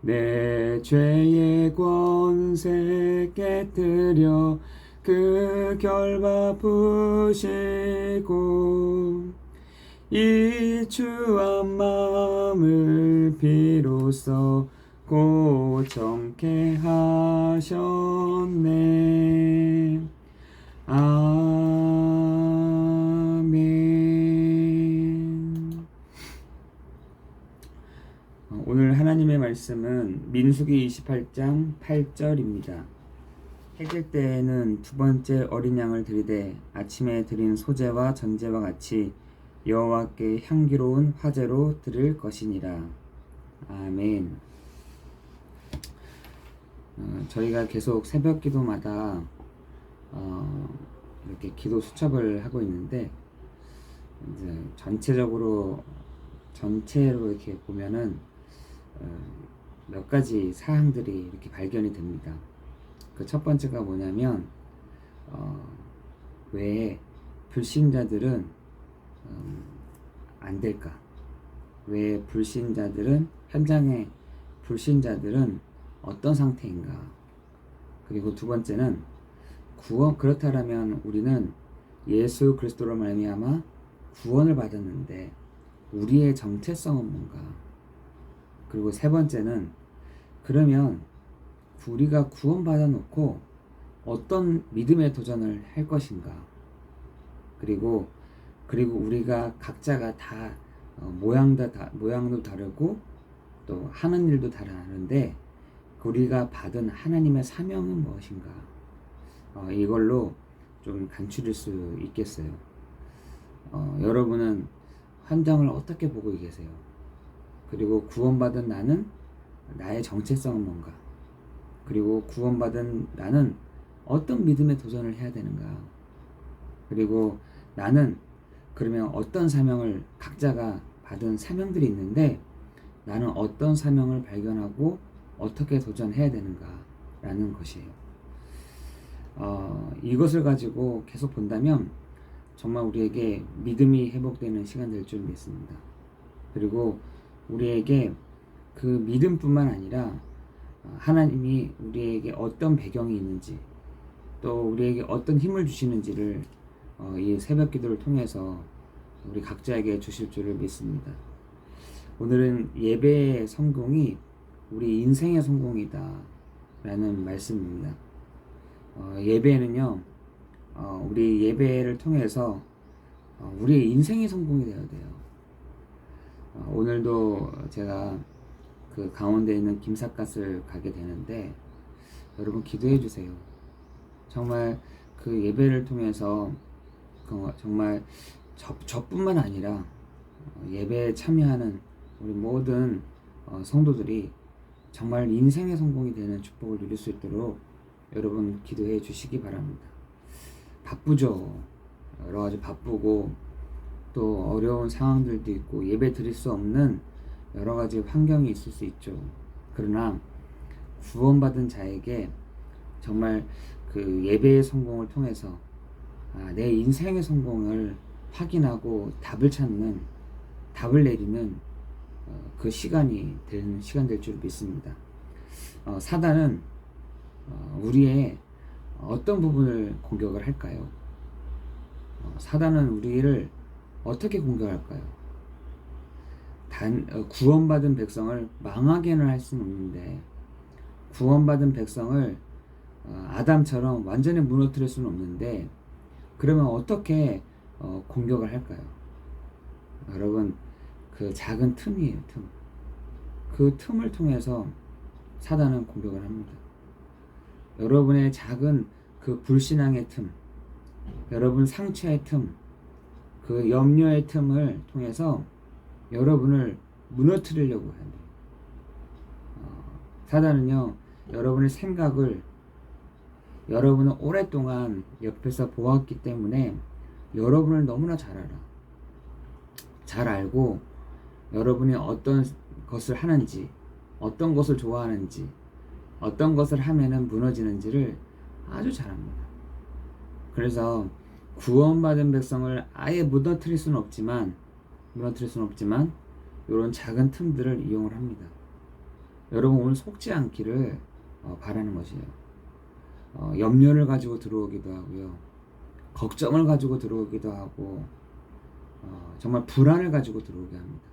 내 죄의 권세 깨뜨려 그 결과 부시고 이 주한 마음을 비로소 고정케 하셨네. 아 하나님의 말씀은 민수기 28장 8절입니다. 해질 때에는 두 번째 어린 양을 드리되 아침에 드린 소제와 전제와 같이 여호와께 향기로운 화제로 드릴 것이니라. 아멘. 어, 저희가 계속 새벽 기도마다 어, 이렇게 기도 수첩을 하고 있는데 이제 전체적으로 전체로 이렇게 보면은 어, 몇 가지 사항들이 이렇게 발견이 됩니다. 그 첫 번째가 뭐냐면 어, 왜 불신자들은 음, 안 될까? 왜 불신자들은 현장의 불신자들은 어떤 상태인가? 그리고 두 번째는 구원 그렇다라면 우리는 예수 그리스도로 말미암아 구원을 받았는데 우리의 정체성은 뭔가? 그리고 세 번째는 그러면 우리가 구원받아 놓고 어떤 믿음의 도전을 할 것인가? 그리고 그리고 우리가 각자가 다 어, 모양도 다 모양도 다르고 또 하는 일도 다르는데 우리가 받은 하나님의 사명은 무엇인가? 어, 이걸로 좀 간추릴 수 있겠어요. 어, 여러분은 환경을 어떻게 보고 계세요? 그리고 구원받은 나는 나의 정체성은 뭔가? 그리고 구원받은 나는 어떤 믿음의 도전을 해야 되는가? 그리고 나는 그러면 어떤 사명을 각자가 받은 사명들이 있는데 나는 어떤 사명을 발견하고 어떻게 도전해야 되는가? 라는 것이에요. 어, 이것을 가지고 계속 본다면 정말 우리에게 믿음이 회복되는 시간 될 줄 믿습니다. 그리고 우리에게 그 믿음뿐만 아니라 어, 하나님이 우리에게 어떤 배경이 있는지 또 우리에게 어떤 힘을 주시는지를 어, 이 새벽 기도를 통해서 우리 각자에게 주실 줄을 믿습니다. 오늘은 예배의 성공이 우리 인생의 성공이다 라는 말씀입니다. 어, 예배는요, 어, 우리 예배를 통해서 어, 우리의 인생의 성공이 되어야 돼요. 어, 오늘도 제가 그 강원도에 있는 김삿갓을 가게 되는데 여러분 기도해 주세요. 정말 그 예배를 통해서 그 정말 저, 저뿐만 아니라 어, 예배에 참여하는 우리 모든 어, 성도들이 정말 인생의 성공이 되는 축복을 누릴 수 있도록 여러분 기도해 주시기 바랍니다. 바쁘죠. 여러 가지 바쁘고 또 어려운 상황들도 있고 예배 드릴 수 없는 여러 가지 환경이 있을 수 있죠. 그러나 구원받은 자에게 정말 그 예배의 성공을 통해서 아, 내 인생의 성공을 확인하고 답을 찾는 답을 내리는 어, 그 시간이 되는 시간 될 줄 믿습니다. 어, 사단은 어, 우리의 어떤 부분을 공격을 할까요? 어, 사단은 우리를 어떻게 공격할까요? 단 어, 구원받은 백성을 망하게는 할 수는 없는데 구원받은 백성을 어, 아담처럼 완전히 무너뜨릴 수는 없는데 그러면 어떻게 어, 공격을 할까요? 여러분 그 작은 틈이에요 틈. 그 틈을 통해서 사단은 공격을 합니다. 여러분의 작은 그 불신앙의 틈, 여러분 상처의 틈, 그 염려의 틈을 통해서 여러분을 무너뜨리려고 해요. 어, 사단은요, 여러분의 생각을 여러분은 오랫동안 옆에서 보았기 때문에 여러분을 너무나 잘 알아. 잘 알고 여러분이 어떤 것을 하는지, 어떤 것을 좋아하는지, 어떤 것을 하면은 무너지는지를 아주 잘합니다. 그래서 구원받은 백성을 아예 무너뜨릴 수는 없지만, 무너뜨릴 수는 없지만, 이런 작은 틈들을 이용을 합니다. 여러분 오늘 속지 않기를 어, 바라는 것이에요. 어, 염려를 가지고 들어오기도 하고요. 걱정을 가지고 들어오기도 하고 어, 정말 불안을 가지고 들어오게 합니다.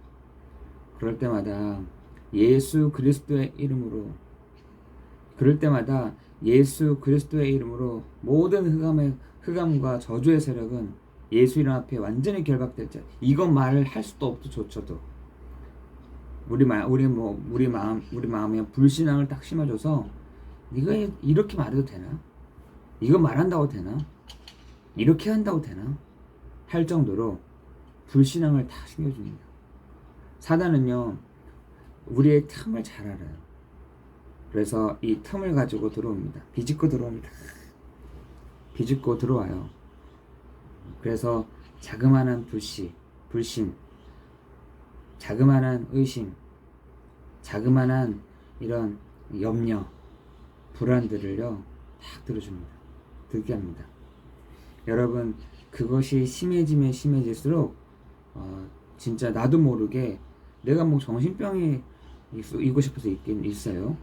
그럴 때마다 예수 그리스도의 이름으로 그럴 때마다 예수 그리스도의 이름으로 모든 흑암의 흑암과 저주의 세력은 예수 이름 앞에 완전히 결박될 자. 이건 말을 할 수도 없도 조차도 우리 마 우리 뭐 우리 마음 우리 마음에 불신앙을 딱 심어줘서 네가 이렇게 말해도 되나? 이거 말한다고 되나? 이렇게 한다고 되나? 할 정도로 불신앙을 다 심겨줍니다. 사단은요 우리의 틈을 잘 알아요. 그래서 이 틈을 가지고 들어옵니다. 비집고 들어옵니다. 비집고 들어와요. 그래서 자그마한 불씨, 불신, 자그마한 의심, 자그마한 이런 염려, 불안들을요, 탁 들어줍니다. 들게 합니다. 여러분, 그것이 심해지면 심해질수록, 어, 진짜 나도 모르게 내가 뭐 정신병이 있고 싶어서 있긴 있어요.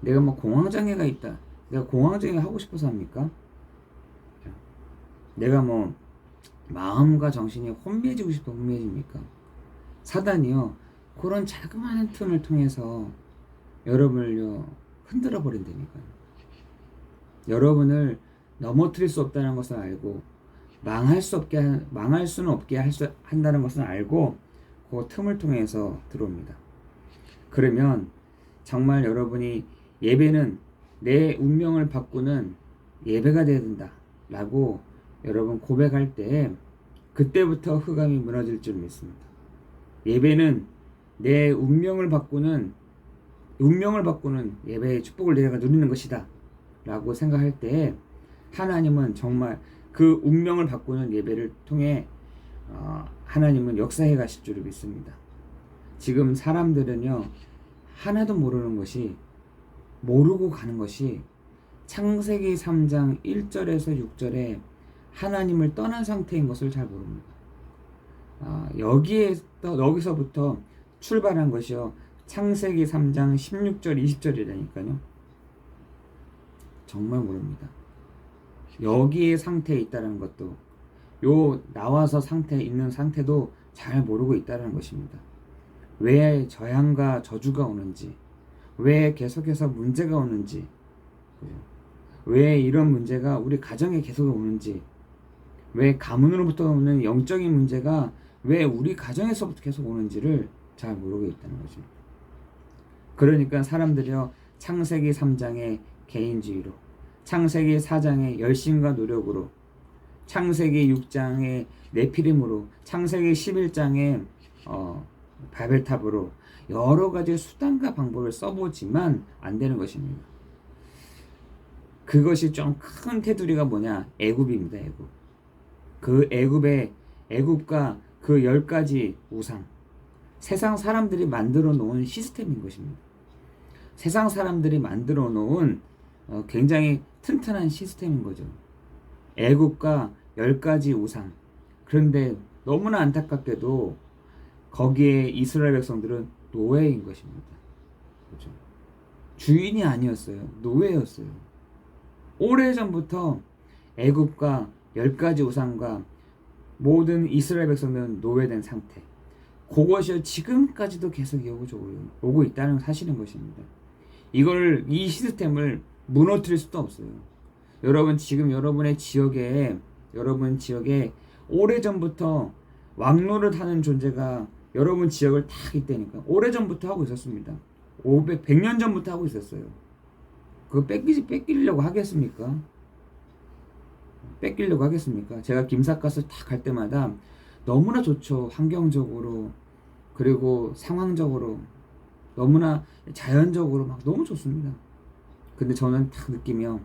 내가 뭐 공황장애가 있다. 내가 공황장애 하고 싶어서 합니까? 내가 뭐 마음과 정신이 혼미해지고 싶어 혼미해집니까? 사단이요 그런 자그마한 틈을 통해서 여러분을요 흔들어 버린다니까요. 여러분을 넘어뜨릴 수 없다는 것을 알고 망할 수 없게 하- 망할 수는 없게 할 수 한다는 것을 알고 그 틈을 통해서 들어옵니다. 그러면 정말 여러분이 예배는 내 운명을 바꾸는 예배가 되어야 된다라고 여러분 고백할 때 그때부터 흑암이 무너질 줄 믿습니다. 예배는 내 운명을 바꾸는 운명을 바꾸는 예배의 축복을 내가 누리는 것이다. 라고 생각할 때 하나님은 정말 그 운명을 바꾸는 예배를 통해 어, 하나님은 역사해 가실 줄을 믿습니다. 지금 사람들은요 하나도 모르는 것이 모르고 가는 것이 창세기 3장 1절에서 6절에 하나님을 떠난 상태인 것을 잘 모릅니다. 아, 여기에 여기서부터 출발한 것이요. 창세기 3장 16절 20절이라니까요. 정말 모릅니다. 여기에 상태에 있다는 것도 요 나와서 상태에 있는 상태도 잘 모르고 있다는 것입니다. 왜 저양과 저주가 오는지, 왜 계속해서 문제가 오는지, 왜 이런 문제가 우리 가정에 계속 오는지, 왜 가문으로부터 오는 영적인 문제가 왜 우리 가정에서부터 계속 오는지를 잘 모르고 있다는 것입니다. 그러니까 사람들이요 창세기 3장의 개인주의로, 창세기 4장의 열심과 노력으로, 창세기 6장의 내피림으로, 창세기 11장의 어, 바벨탑으로 여러 가지 수단과 방법을 써보지만 안 되는 것입니다. 그것이 좀 큰 테두리가 뭐냐? 애굽입니다. 애굽. 그 애굽의 애굽과 그 열 가지 우상, 세상 사람들이 만들어 놓은 시스템인 것입니다. 세상 사람들이 만들어 놓은 어, 굉장히 튼튼한 시스템인 거죠. 애굽과 열 가지 우상. 그런데 너무나 안타깝게도 거기에 이스라엘 백성들은 노예인 것입니다. 그렇죠? 주인이 아니었어요. 노예였어요. 오래전부터 애굽과 열 가지 우상과 모든 이스라엘 백성들은 노예된 상태. 그것이 지금까지도 계속 이어오고 오고 있다는 사실인 것입니다. 이걸 이 시스템을 무너뜨릴 수도 없어요. 여러분 지금 여러분의 지역에 여러분 지역에 오래 전부터 왕노를 하는 존재가 여러분 지역을 다 있다니까. 오래 전부터 하고 있었습니다. 500, 100년 전부터 하고 있었어요. 그거 뺏기지 뺏기려고 하겠습니까? 뺏기려고 하겠습니까? 제가 김삿갓을 딱갈 때마다 너무나 좋죠. 환경적으로 그리고 상황적으로 너무나 자연적으로 막 너무 좋습니다. 근데 저는 딱 느끼며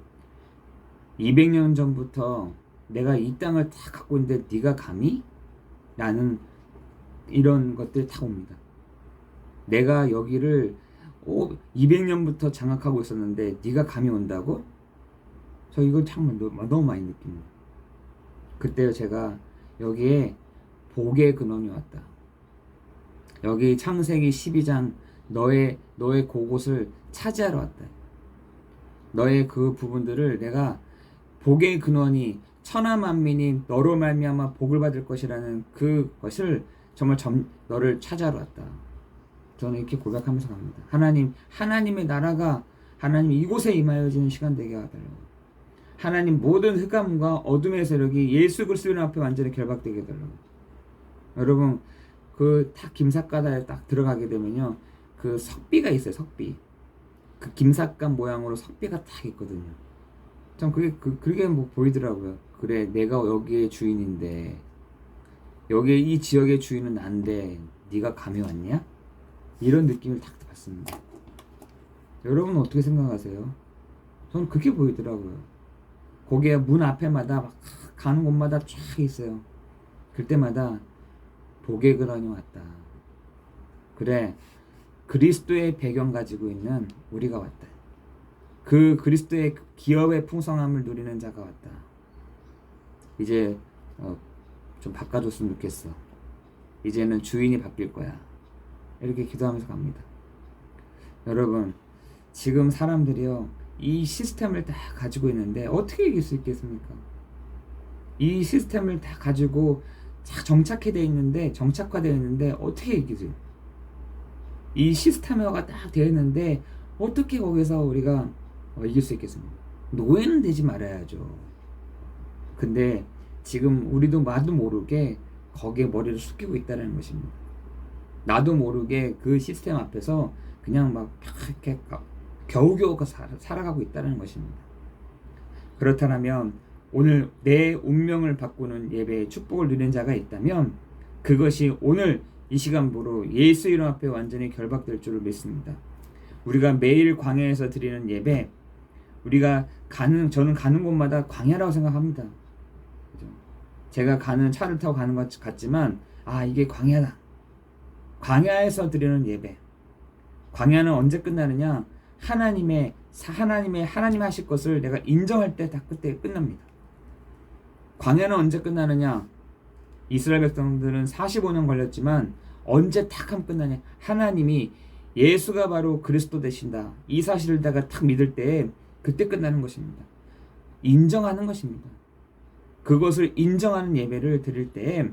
200년 전부터 내가 이 땅을 다 갖고 있는데 네가 감히? 라는 이런 것들이 다 옵니다. 내가 여기를 200년부터 장악하고 있었는데 네가 감이 온다고? 저 이거 참 너무 많이 느낍니다. 그때 제가 여기에 복의 근원이 왔다. 여기 창세기 12장 너의 너의 그곳을 차지하러 왔다. 너의 그 부분들을 내가 복의 근원이 천하 만민이 너로 말미암아 복을 받을 것이라는 그것을 정말 점, 너를 찾아러 왔다. 저는 이렇게 고백하면서 갑니다. 하나님, 하나님의 나라가 하나님 이곳에 임하여 지는 시간 되게 하달라고. 하나님 모든 흑암과 어둠의 세력이 예수 그리스도 앞에 완전히 결박되게 해달라고. 여러분 그 딱 김삿가다에 딱 들어가게 되면요 그 석비가 있어요 석비. 그 김삿갓 모양으로 석비가 딱 있거든요. 참 그게 그 그게 뭐 보이더라고요. 그래 내가 여기의 주인인데 여기 이 지역의 주인은 난데 네가 감이 왔냐? 이런 느낌을 딱 받습니다. 여러분 어떻게 생각하세요? 저는 그게 보이더라고요 거기에 문 앞에마다 막 가는 곳마다 쫙 있어요 그때마다 복의 근원이 왔다. 그래, 그리스도의 배경 가지고 있는 우리가 왔다. 그 그리스도의 기업의 풍성함을 누리는 자가 왔다. 이제 어, 좀 바꿔줬으면 좋겠어. 이제는 주인이 바뀔 거야. 이렇게 기도하면서 갑니다. 여러분, 지금 사람들이요, 이 시스템을 다 가지고 있는데 어떻게 이길 수 있겠습니까? 이 시스템을 다 가지고 자, 정착해 있는데 정착화되어 있는데 어떻게 이기죠? 이 시스템화가 딱 되어 있는데 어떻게 거기서 우리가 어, 이길 수 있겠습니까? 노예는 되지 말아야죠. 근데 지금 우리도 나도 모르게 거기에 머리를 숙이고 있다는 것입니다. 나도 모르게 그 시스템 앞에서 그냥 막 이렇게 겨우겨우 살아가고 있다는 것입니다. 그렇다면 오늘 내 운명을 바꾸는 예배의 축복을 누리는 자가 있다면 그것이 오늘 이 시간부로 예수 이름 앞에 완전히 결박될 줄을 믿습니다. 우리가 매일 광야에서 드리는 예배, 우리가 가는 저는 가는 곳마다 광야라고 생각합니다. 제가 가는 차를 타고 가는 것 같지만 아 이게 광야다. 광야에서 드리는 예배. 광야는 언제 끝나느냐? 하나님의 하나님의 하나님 하실 것을 내가 인정할 때 다 그때 끝납니다. 광야는 언제 끝나느냐? 이스라엘 백성들은 45년 걸렸지만 언제 탁하면 끝나냐? 하나님이 예수가 바로 그리스도 되신다. 이 사실을 내가 탁 믿을 때 그때 끝나는 것입니다. 인정하는 것입니다. 그것을 인정하는 예배를 드릴 때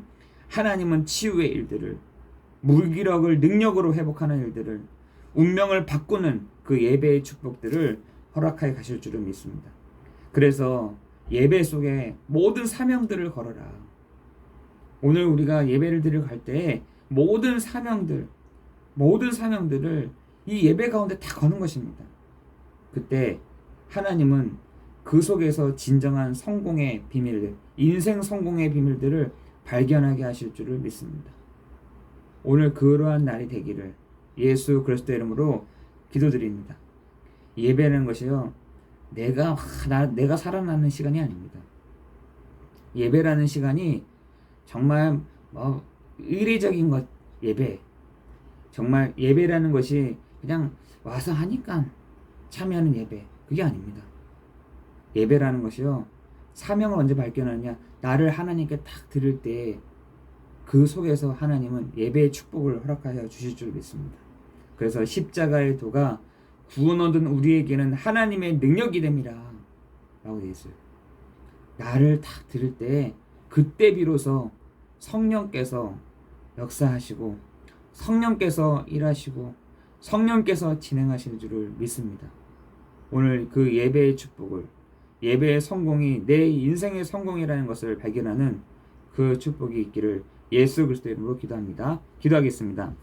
하나님은 치유의 일들을 무기력을 능력으로 회복하는 일들을 운명을 바꾸는 그 예배의 축복들을 허락하여 가실 줄을 믿습니다. 그래서 예배 속에 모든 사명들을 걸어라. 오늘 우리가 예배를 드리러 갈 때 모든 사명들, 모든 사명들을 이 예배 가운데 다 거는 것입니다. 그때 하나님은 그 속에서 진정한 성공의 비밀들, 인생 성공의 비밀들을 발견하게 하실 줄을 믿습니다. 오늘 그러한 날이 되기를 예수 그리스도 이름으로 기도드립니다. 예배라는 것이요. 내가 나 내가 살아나는 시간이 아닙니다. 예배라는 시간이 정말 뭐 의례적인 것 예배 정말 예배라는 것이 그냥 와서 하니까 참여하는 예배 그게 아닙니다. 예배라는 것이요 사명을 언제 발견하느냐 나를 하나님께 딱 들을 때그 속에서 하나님은 예배의 축복을 허락하여 주실 줄 믿습니다. 그래서 십자가의 도가 구원 얻은 우리에게는 하나님의 능력이 됩니다. 라고 되어 있어요. 나를 딱 들을 때 그때 비로소 성령께서 역사하시고 성령께서 일하시고 성령께서 진행하시는 줄을 믿습니다. 오늘 그 예배의 축복을 예배의 성공이 내 인생의 성공이라는 것을 발견하는 그 축복이 있기를 예수 그리스도 이름으로 기도합니다. 기도하겠습니다.